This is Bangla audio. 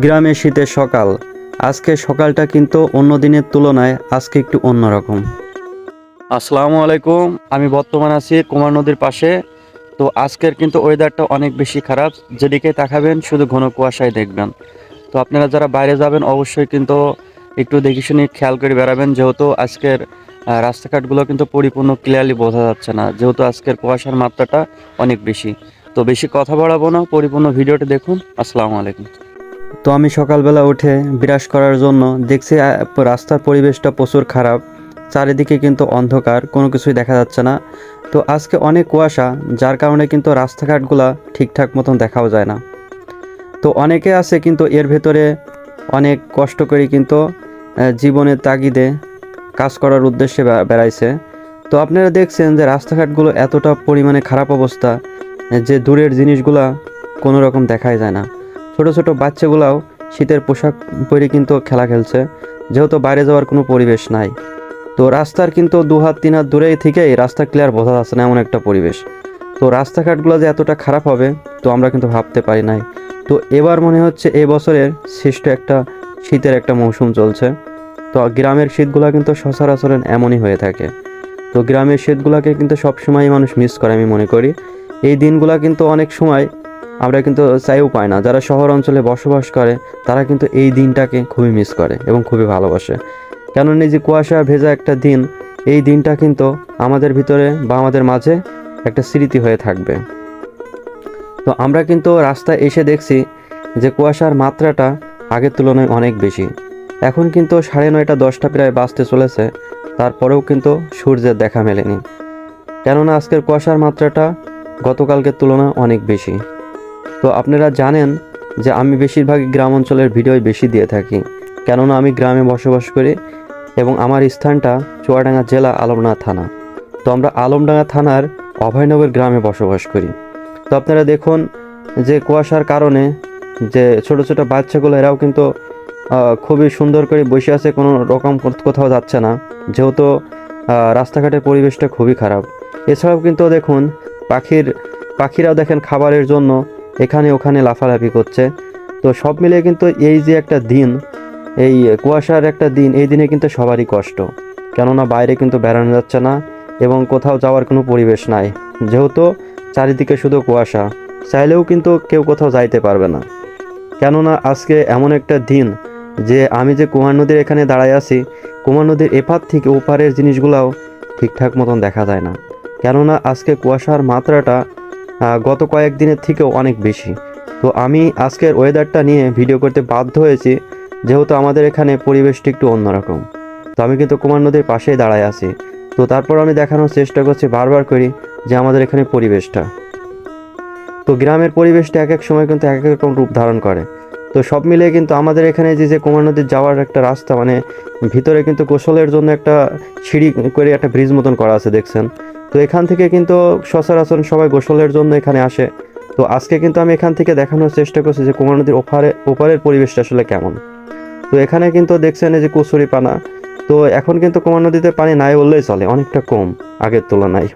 গ্রামে শীতের সকাল। আজকে সকালটা কিন্তু অন্য দিনের তুলনায় আজকে একটু অন্যরকম। আসসালামু আলাইকুম, আমি বর্তমান আছি কুমার নদীর পাশে। তো আজকের কিন্তু ওয়েদারটা অনেক বেশি খারাপ, যেদিকে তাকাবেন শুধু ঘন কুয়াশায় দেখবেন। তো আপনারা যারা বাইরে যাবেন, অবশ্যই কিন্তু একটু দেখে শুনে খেয়াল করে বেড়াবেন, যেহেতু আজকের রাস্তাঘাটগুলো কিন্তু পরিপূর্ণ ক্লিয়ারলি বোঝা যাচ্ছে না, যেহেতু আজকের কুয়াশার মাত্রাটা অনেক বেশি। তো বেশি কথা বাড়াবো না, পরিপূর্ণ ভিডিওটি দেখুন। আসসালামু আলাইকুম। তো আমি সকালবেলা উঠে বিরাস করার জন্য দেখছি রাস্তার পরিবেশটা প্রচুর খারাপ। চারিদিকে কিন্তু অন্ধকার, কোনো কিছুই দেখা যাচ্ছে না। তো আজকে অনেক কুয়াশা, যার কারণে কিন্তু রাস্তাঘাটগুলা ঠিকঠাক মতন দেখাও যায় না। তো অনেকে আছে কিন্তু এর ভেতরে অনেক কষ্ট করে কিন্তু জীবনের তাগিদে কাজ করার উদ্দেশ্যে বেড়াইছে। তো আপনারা দেখছেন যে রাস্তাঘাটগুলো এতটা পরিমাণে খারাপ অবস্থা, যে দূরের জিনিসগুলা কোনো রকম দেখাই যায় না। ছোট ছোট বাচ্চাগুলাও শীতের পোশাক পরে কিন্তু খেলা খেলছে। যেহেতু বাইরে যাওয়ার কোনো পরিবেশ নাই। তো রাস্তার কিন্তু দু হাত, তিন হাত দূরেই থেকেই রাস্তা ক্লিয়ার বোঝা যাচ্ছে না এমন একটা পরিবেশ। তো রাস্তাঘাটগুলো যে এতটা খারাপ হবে, তো আমরা কিন্তু ভাবতে পারি নাই। তো এবার মনে হচ্ছে এই বছরের শ্রেষ্ঠ একটা শীতের একটা মৌসুম চলছে। তো গ্রামের শীতগুলো কিন্তু সচরাচর এমনই হয়ে থাকে। তো গ্রামের শীতগুলোকে কিন্তু সবসময় মানুষ মিস করে আমি মনে করি। এই দিনগুলো কিন্তু অনেক সময় আমরা কিন্তু চাইও পাই না। যারা শহর অঞ্চলে বসবাস করে, তারা কিন্তু এই দিনটাকে খুবই মিস করে এবং খুবই ভালোবাসে। কেননা এই যে কুয়াশা ভেজা একটা দিন, এই দিনটা কিন্তু আমাদের ভিতরে বা আমাদের মাঝে একটা স্মৃতি হয়ে থাকবে। তো আমরা কিন্তু রাস্তায় এসে দেখছি যে কুয়াশার মাত্রাটা আগের তুলনায় অনেক বেশি। এখন কিন্তু সাড়ে নয়টা, দশটা প্রায় বাঁচতে চলেছে, তারপরেও কিন্তু সূর্যের দেখা মেলেনি। কেননা আজকের কুয়াশার মাত্রাটা গতকালকের তুলনায় অনেক বেশি। তো আপনারা জানেন যে আমি বেশিরভাগই গ্রাম অঞ্চলের ভিডিওই বেশি দিয়ে থাকি, কেননা আমি গ্রামে বসবাস করি এবং আমার স্থানটা চুয়াডাঙ্গা জেলা আলমডাঙ্গা থানা। তো আমরা আলমডাঙ্গা থানার অভয়নগর গ্রামে বসবাস করি। তো আপনারা দেখুন যে কুয়াশার কারণে যে ছোট ছোট বাচ্চাগুলো, এরাও কিন্তু খুবই সুন্দর করে বসে আছে, কোনো রকম কোথাও যাচ্ছে না। যেহেতু রাস্তাঘাটের পরিবেশটা খুবই খারাপ। এছাড়াও কিন্তু দেখুন, পাখির, পাখিরাও দেখেন খাবারের জন্য এখানে ওখানে লাফালাফি করছে। তো সব মিলিয়ে কিন্তু এই যে একটা দিন, এই কুয়াশার একটা দিন, এই দিনে কিন্তু সবারই কষ্ট। কেননা বাইরে কিন্তু বেড়ানো যাচ্ছে না এবং কোথাও যাওয়ার কোনো পরিবেশ নাই। যেহেতু চারিদিকে শুধু কুয়াশা, চাইলেও কিন্তু কেউ কোথাও যাইতে পারবে না। কেননা আজকে এমন একটা দিন যে আমি যে কুমার নদীর এখানে দাঁড়ায় আছি, কুমার নদীর এপার থেকে ওপারের জিনিসগুলাও ঠিকঠাক মতন দেখা যায় না। কেননা আজকে কুয়াশার মাত্রাটা গত কয়েকদিনের থেকেও অনেক বেশি। তো আমি আজকের ওয়েদারটা নিয়ে ভিডিও করতে বাধ্য হয়েছি, যেহেতু আমাদের এখানে পরিবেশটি একটু অন্যরকম। তো আমি কিন্তু কুমার নদীর পাশেই দাঁড়ায় আছি। তো তারপর আমি দেখানোর চেষ্টা করছি বারবার করি যে আমাদের এখানে পরিবেশটা। তো গ্রামের পরিবেশটা এক এক সময় কিন্তু এক এক রকম রূপ ধারণ করে। তো সব মিলিয়ে কিন্তু আমাদের এখানে যে যে কুমার নদীর যাওয়ার একটা রাস্তা মানে ভিতরে কিন্তু গোসলের জন্য একটা সিঁড়ি করে একটা ব্রিজ মতন করা আছে, দেখছেন? তো এখান থেকে কিন্তু সচরাচর সবাই গোসলের জন্য এখানে আসে। তো আজকে কিন্তু আমি এখান থেকে দেখানোর চেষ্টা করছি যে কুমার নদীর ওপারে, ওপারের পরিবেশটা আসলে কেমন। তো এখানে কিন্তু দেখছেন এই যে কুসুরি পানা তো এখন কিন্তু কুমার নদীতে পানি নাই বললেই চলে, অনেকটা কম আগের তুলনায়।